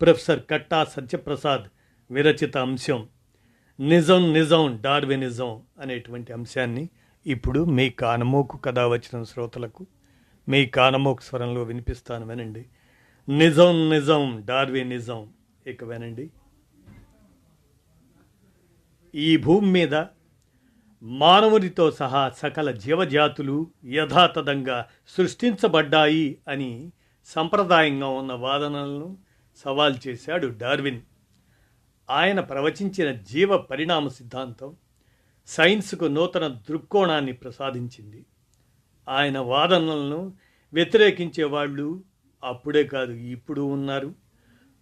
Professor కట్టా సత్యప్రసాద్ విరచిత అంశం. నిజం నిజం డార్వినిజం అనేటువంటి అంశాన్ని ఇప్పుడు మీ కానమోకు కథ వచ్చిన శ్రోతలకు మీ కానమోకు స్వరంలో వినిపిస్తాను వినండి. నిజం నిజం డార్వినిజం ఇక వినండి. ఈ భూమి మీద మానవునితో సహా సకల జీవజాతులు యథాతథంగా సృష్టించబడ్డాయి అని సంప్రదాయంగా ఉన్న వాదనలను సవాల్ చేశాడు డార్విన్. ఆయన ప్రవచించిన జీవ పరిణామ సిద్ధాంతం సైన్స్కు నూతన దృక్కోణాన్ని ప్రసాదించింది. ఆయన వాదనలను వ్యతిరేకించే వాళ్ళు అప్పుడే కాదు ఇప్పుడు ఉన్నారు.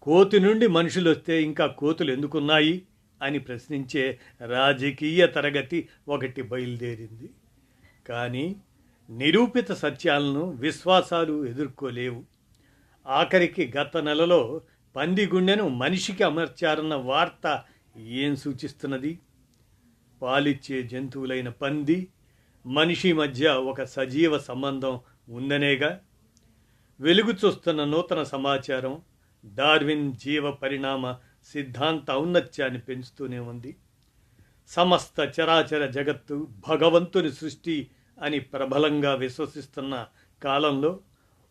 కోతి నుండి మనుషులు వస్తే ఇంకా కోతులు ఎందుకున్నాయి అని ప్రశ్నించే రాజకీయ తరగతి ఒకటి బయలుదేరింది. కానీ నిరూపిత సత్యాలను విశ్వాసాలు ఎదుర్కోలేవు. ఆఖరికి గత నెలలో పంది గుండెను మనిషికి అమర్చారన్న వార్త ఏం సూచిస్తున్నది? పాలిచ్చే జంతువులైన పంది మనిషి మధ్య ఒక సజీవ సంబంధం ఉందనేగా? వెలుగు చూస్తున్న నూతన సమాచారం డార్విన్ జీవ పరిణామ సిద్ధాంత ఔన్నత్యాన్ని పెంచుతూనే ఉంది. సమస్త చరాచర జగత్తు భగవంతుని సృష్టి అని ప్రబలంగా విశ్వసిస్తున్న కాలంలో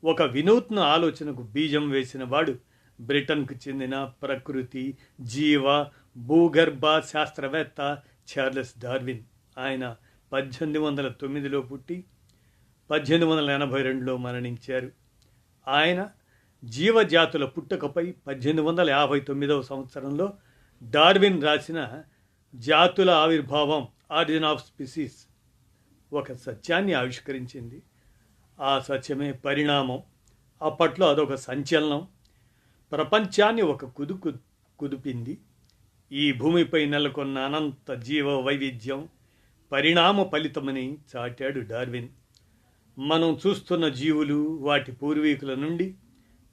ఒక వినూత్న ఆలోచనకు బీజం వేసిన వాడు బ్రిటన్కు చెందిన ప్రకృతి జీవ భూగర్భ శాస్త్రవేత్త చార్లెస్ డార్విన్. ఆయన పద్దెనిమిది వందల తొమ్మిదిలో పుట్టి పద్దెనిమిది వందల ఎనభై రెండులో మరణించారు. ఆయన జీవజాతుల పుట్టుకపై పద్దెనిమిది వందల యాభై తొమ్మిదవ సంవత్సరంలో డార్విన్ రాసిన జాతుల ఆవిర్భావం ఆరిజిన్ ఆఫ్ స్పిసీస్ ఒక సత్యాన్ని ఆవిష్కరించింది. ఆ సత్యమే పరిణామం అప్పట్లో అదొక సంచలనం. ప్రపంచాన్ని ఒక కుదుకు కుదిపింది. ఈ భూమిపై నెలకొన్న అనంత జీవ వైవిధ్యం పరిణామ ఫలితమని చాటాడు డార్విన్. మనం చూస్తున్న జీవులు వాటి పూర్వీకుల నుండి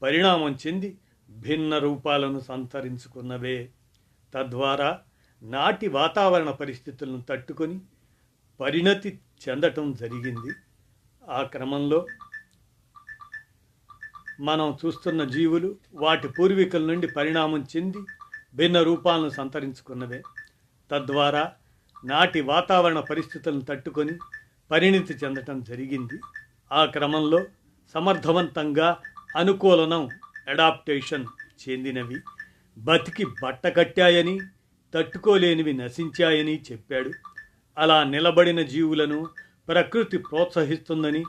పరిణామం చెంది భిన్న రూపాలను సంతరించుకున్నవే. తద్వారా నాటి వాతావరణ పరిస్థితులను తట్టుకొని పరిణతి చెందటం జరిగింది. ఆ క్రమంలో మనం చూస్తున్న జీవులు వాటి పూర్వీకుల నుండి పరిణామం చెంది భిన్న రూపాలను సంతరించుకున్నవే. తద్వారా నాటి వాతావరణ పరిస్థితులను తట్టుకొని పరిణితి చెందటం జరిగింది. ఆ క్రమంలో సమర్థవంతంగా అనుకూలనం అడాప్టేషన్ చెందినవి. బతికి బట్ట కట్టాయని తట్టుకోలేనివి నశించాయని చెప్పాడు. అలా నిలబడిన జీవులను ప్రకృతి ప్రోత్సహిస్తుందని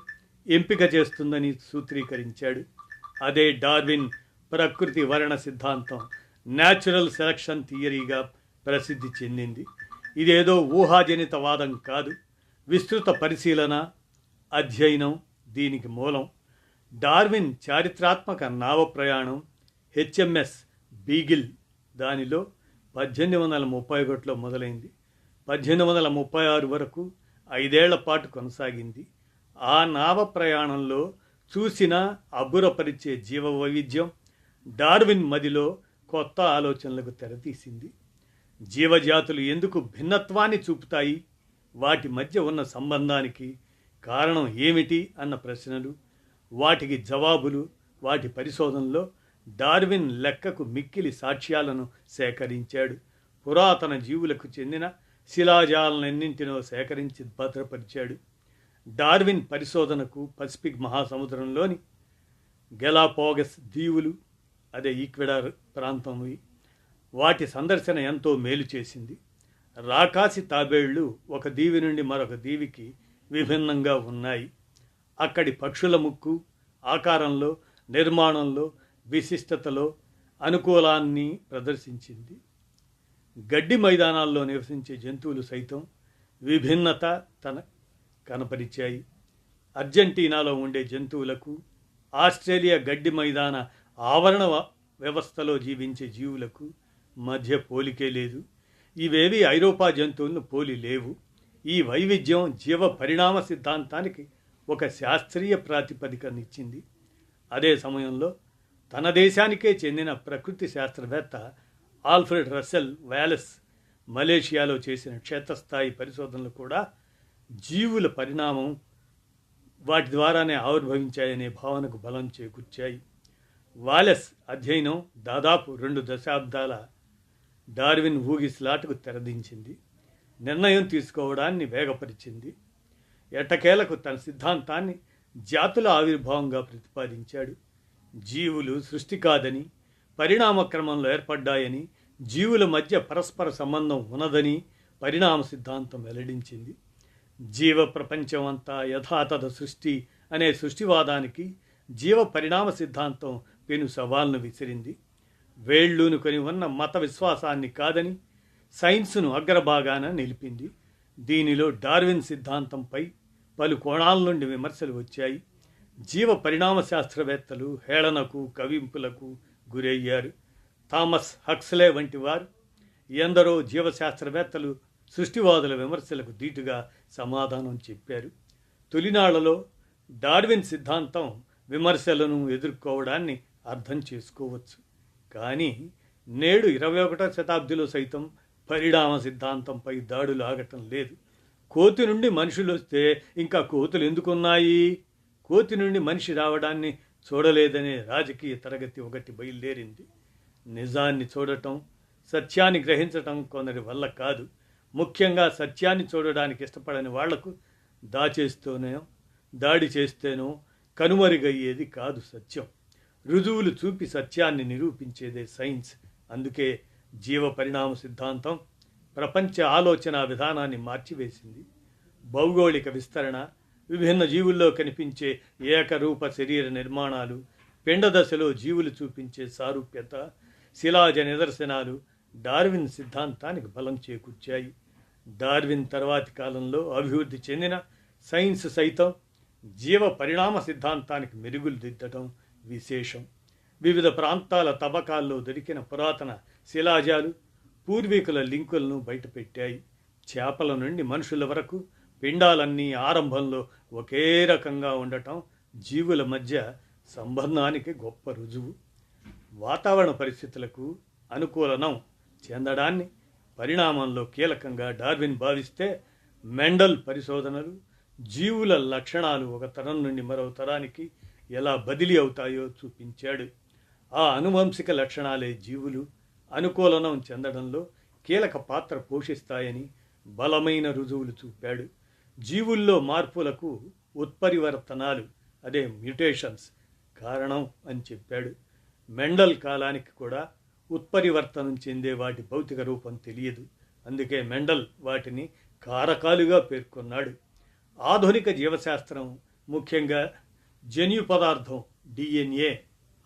ఎంపిక చేస్తుందని సూత్రీకరించాడు. అదే డార్విన్ ప్రకృతి వర్ణ సిద్ధాంతం. న్యాచురల్ సెలక్షన్ థియరీగా ప్రసిద్ధి చెందింది. ఇదేదో ఊహాజనిత వాదం కాదు. విస్తృత పరిశీలన అధ్యయనం దీనికి మూలం. డార్విన్ చారిత్రాత్మక నావ ప్రయాణం హెచ్ఎంఎస్ బీగిల్ దానిలో పద్దెనిమిది వందల ముప్పై ఒకటిలో మొదలైంది. పద్దెనిమిది వందల ముప్పై ఆరు వరకు ఐదేళ్ళ పాటు కొనసాగింది. ఆ నావ ప్రయాణంలో చూసిన అబ్బురపరిచే జీవ వైవిధ్యం డార్విన్ మదిలో కొత్త ఆలోచనలకు తెరతీసింది. జీవజాతులు ఎందుకు భిన్నత్వాన్ని చూపుతాయి? వాటి మధ్య ఉన్న సంబంధానికి కారణం ఏమిటి? అన్న ప్రశ్నలు వాటికి జవాబులు వాటి పరిశోధనలో డార్విన్ లెక్కకు మిక్కిలి సాక్ష్యాలను సేకరించాడు. పురాతన జీవులకు చెందిన శిలాజాలన్నింటినో సేకరించి భద్రపరిచాడు. డార్విన్ పరిశోధనకు పసిఫిక్ మహాసముద్రంలోని గెలాపోగస్ దీవులు అదే ఈక్వెడార్ ప్రాంతంవి వాటి సందర్శన ఎంతో మేలు చేసింది. రాకాసి తాబేళ్ళు ఒక దీవి నుండి మరొక దీవికి విభిన్నంగా ఉన్నాయి. అక్కడి పక్షుల ముక్కు ఆకారంలో నిర్మాణంలో విశిష్టతలో అనుకూలాన్ని ప్రదర్శించింది. గడ్డి మైదానాల్లో నివసించే జంతువులు సైతం విభిన్నత తన కనపరిచాయి. అర్జెంటీనాలో ఉండే జంతువులకు ఆస్ట్రేలియా గడ్డి మైదాన ఆవరణ వ్యవస్థలో జీవించే జీవులకు మధ్య పోలికే లేదు. ఇవేవి ఐరోపా జంతువులను పోలి లేవు. ఈ వైవిధ్యం జీవ పరిణామ సిద్ధాంతానికి ఒక శాస్త్రీయ ప్రాతిపదికనిచ్చింది అదే సమయంలో తన దేశానికే చెందిన ప్రకృతి శాస్త్రవేత్త ఆల్ఫ్రెడ్ రసెల్ వ్యాలెస్ మలేషియాలో చేసిన క్షేత్రస్థాయి పరిశోధనలు కూడా జీవుల పరిణామం వాటి ద్వారానే ఆవిర్భవించాయనే భావనకు బలం చేకూర్చాయి. వాలెస్ అధ్యయనం దాదాపు రెండు దశాబ్దాల డార్విన్ ఊగిస్లాటకు తెరదించింది. నిర్ణయం తీసుకోవడాన్ని వేగపరిచింది. ఎట్టకేలకు తన సిద్ధాంతాన్ని జాతుల ఆవిర్భావంగా ప్రతిపాదించాడు. జీవులు సృష్టి కాదని పరిణామ క్రమంలో ఏర్పడ్డాయని జీవుల మధ్య పరస్పర సంబంధం ఉన్నదని పరిణామ సిద్ధాంతం వెల్లడించింది. జీవ ప్రపంచం అంతా యథాతథ సృష్టి అనే సృష్టివాదానికి జీవ పరిణామ సిద్ధాంతం పెను సవాల్ను విసిరింది. వేళ్ళూనుకొని ఉన్న మత విశ్వాసాన్ని కాదని సైన్స్ను అగ్రభాగాన నిలిపింది. దీనిలో డార్విన్ సిద్ధాంతంపై పలు కోణాల నుండి విమర్శలు వచ్చాయి. జీవ పరిణామ శాస్త్రవేత్తలు హేళనకు కవింపులకు గురయ్యారు. థామస్ హక్స్లే వంటి వారు ఎందరో జీవశాస్త్రవేత్తలు సృష్టివాదుల విమర్శలకు ధీటుగా సమాధానం చెప్పారు. తొలినాళ్ళలో డార్విన్ సిద్ధాంతం విమర్శలను ఎదుర్కోవడాన్ని అర్థం చేసుకోవచ్చు. కానీ నేడు ఇరవై ఒకటో శతాబ్దిలో సైతం పరిణామ సిద్ధాంతంపై దాడులు ఆగటం లేదు. కోతి నుండి మనుషులు వస్తే ఇంకా కోతులు ఎందుకున్నాయి? కోతి నుండి మనిషి రావడాన్ని చూడలేదనే రాజకీయ తరగతి ఒకటి బయలుదేరింది. నిజాన్ని చూడటం సత్యాన్ని గ్రహించటం కొందరి వల్ల కాదు. ముఖ్యంగా సత్యాన్ని చూడడానికి ఇష్టపడని వాళ్ళకు దాచేస్తూనే దాడి చేస్తేనో కనుమరుగయ్యేది కాదు సత్యం. రుజువులు చూపి సత్యాన్ని నిరూపించేదే సైన్స్. అందుకే జీవ పరిణామ సిద్ధాంతం ప్రపంచ ఆలోచన విధానాన్ని మార్చివేసింది. భౌగోళిక విస్తరణ విభిన్న జీవుల్లో కనిపించే ఏకరూప శరీర నిర్మాణాలు పిండ దశలో జీవులు చూపించే సారూప్యత శిలాజ నిదర్శనాలు డార్విన్ సిద్ధాంతానికి బలం చేకూర్చాయి. డార్విన్ తర్వాతి కాలంలో అభివృద్ధి చెందిన సైన్స్ సైతం జీవ పరిణామ సిద్ధాంతానికి మెరుగులు దిద్దటం విశేషం. వివిధ ప్రాంతాల తవ్వకాల్లో దొరికిన పురాతన శిలాజాలు పూర్వీకుల లింకులను బయటపెట్టాయి. చేపల నుండి మనుషుల వరకు పిండాలన్నీ ఆరంభంలో ఒకే రకంగా ఉండటం జీవుల మధ్య సంబంధానికి గొప్ప రుజువు. వాతావరణ పరిస్థితులకు అనుకూలనం చెందడాన్ని పరిణామంలో కీలకంగా డార్విన్ భావిస్తే మెండల్ పరిశోధనలు జీవుల లక్షణాలు ఒక తరం నుండి మరో తరానికి ఎలా బదిలీ అవుతాయో చూపించాడు. ఆ అనువంశిక లక్షణాలే జీవులు అనుకూలనం చెందడంలో కీలక పాత్ర పోషిస్తాయని బలమైన రుజువులు చూపాడు. జీవుల్లో మార్పులకు ఉత్పరివర్తనాలు అదే మ్యూటేషన్స్ కారణం అని చెప్పాడు. మెండల్ కాలానికి కూడా ఉత్పరివర్తనం చెందే వాటి భౌతిక రూపం తెలియదు. అందుకే మెండల్ వాటిని కారకాలుగా పేర్కొన్నాడు. ఆధునిక జీవశాస్త్రం ముఖ్యంగా జన్యు పదార్థం డిఎన్ఏ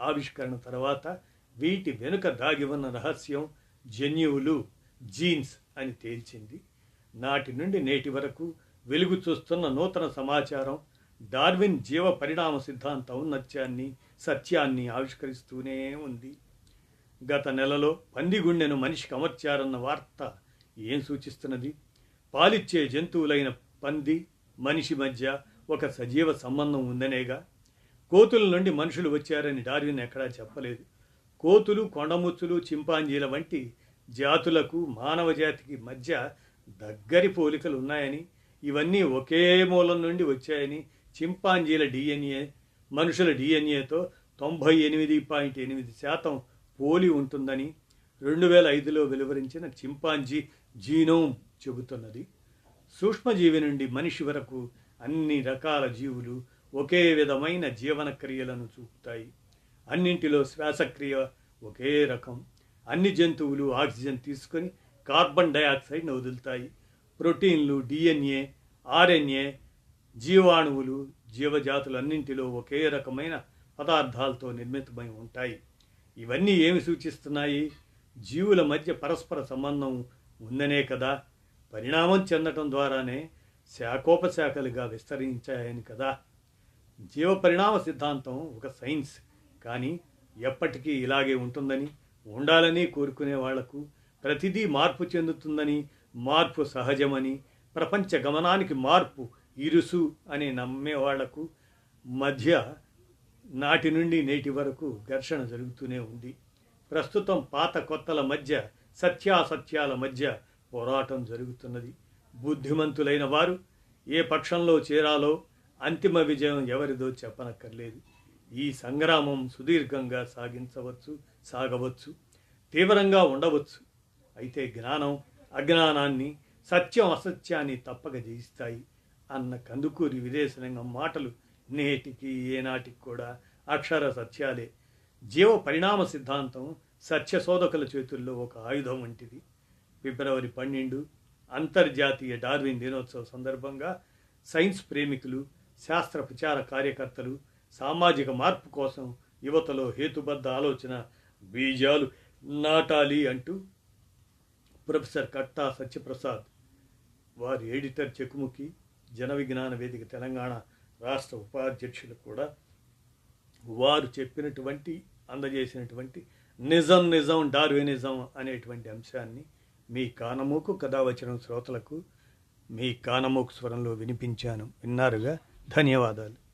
ఆవిష్కరణ తర్వాత వీటి వెనుక దాగి ఉన్న రహస్యం జన్యువులు జీన్స్ అని తేల్చింది. నాటి నుండి నేటి వరకు వెలుగు చూస్తున్న నూతన సమాచారం డార్విన్ జీవ పరిణామ సిద్ధాంతం నత్యాన్ని సత్యాన్ని ఆవిష్కరిస్తూనే ఉంది. గత నెలలో పందిగుండెను మనిషికి అమర్చారన్న వార్త ఏం సూచిస్తున్నది? పాలిచ్చే జంతువులైన పంది మనిషి మధ్య ఒక సజీవ సంబంధం ఉందనేగా? కోతుల నుండి మనుషులు వచ్చారని డార్విన్ ఎక్కడా చెప్పలేదు. కోతులు కొండముచ్చులు చింపాంజీల వంటి జాతులకు మానవ జాతికి మధ్య దగ్గరి పోలికలు ఉన్నాయని ఇవన్నీ ఒకే మూలం నుండి వచ్చాయని చింపాంజీల డిఎన్ఏ మనుషుల డిఎన్ఏతో తొంభై ఎనిమిది పాయింట్ ఎనిమిది శాతం పోలి ఉంటుందని రెండు వేల ఐదులో వెలువరించిన చింపాంజీ జీనోమ్ చెబుతున్నది. సూక్ష్మజీవి నుండి మనిషి వరకు అన్ని రకాల జీవులు ఒకే విధమైన జీవన క్రియలను చూపుతాయి. అన్నింటిలో శ్వాసక్రియ ఒకే రకం. అన్ని జంతువులు ఆక్సిజన్ తీసుకొని కార్బన్ డయాక్సైడ్ను వదులుతాయి. ప్రోటీన్లు డిఎన్ఏ ఆర్ఎన్ఏ జీవాణువులు జీవజాతులన్నింటిలో ఒకే రకమైన పదార్థాలతో నిర్మితమై ఉంటాయి. ఇవన్నీ ఏమి సూచిస్తున్నాయి? జీవుల మధ్య పరస్పర సంబంధం ఉందనే కదా. పరిణామం చెందటం ద్వారానే శాఖోపశాఖలుగా విస్తరించాయని కదా. జీవ పరిణామ సిద్ధాంతం ఒక సైన్స్. కానీ ఎప్పటికీ ఇలాగే ఉంటుందని ఉండాలని కోరుకునే వాళ్ళకు ప్రతిదీ మార్పు చెందుతుందని మార్పు సహజమని ప్రపంచ గమనానికి మార్పు ఇరుసు అని నమ్మే వాళ్ళకు మధ్య నాటి నుండి నేటి వరకు ఘర్షణ జరుగుతూనే ఉంది. ప్రస్తుతం పాత కొత్తల మధ్య సత్యాసత్యాల మధ్య పోరాటం జరుగుతున్నది. బుద్ధిమంతులైన వారు ఏ పక్షంలో చేరాలో అంతిమ విజయం ఎవరిదో చెప్పనక్కర్లేదు. ఈ సంగ్రామం సుదీర్ఘంగా సాగించవచ్చు సాగవచ్చు తీవ్రంగా ఉండవచ్చు. అయితే జ్ఞానం అజ్ఞానాన్ని సత్యం అసత్యాన్ని తప్పక జయిస్తాయి అన్న కందుకూరి విదేశరంగం మాటలు నేటికి ఏనాటికి కూడా అక్షర సత్యాలే. జీవ పరిణామ సిద్ధాంతం సత్య శోధకుల చేతుల్లో ఒక ఆయుధం వంటిది. ఫిబ్రవరి పన్నెండు అంతర్జాతీయ డార్విన్ దినోత్సవ సందర్భంగా సైన్స్ ప్రేమికులు శాస్త్ర ప్రచార కార్యకర్తలు సామాజిక మార్పు కోసం యువతలో హేతుబద్ధ ఆలోచన బీజాలు నాటాలి అంటూ ప్రొఫెసర్ కట్టా సత్యప్రసాద్ వారి ఎడిటర్ చెకుముఖి జన విజ్ఞాన వేదిక తెలంగాణ రాష్ట్ర ఉపాధ్యక్షులు కూడా వారు చెప్పినటువంటి అందజేసినటువంటి నిజం నిజం డార్వినిజం అనేటువంటి అంశాన్ని మీ కానమూకు కథావచనం శ్రోతలకు మీ కానమూకు స్వరంలో వినిపించాను. విన్నారుగా? ధన్యవాదాలు.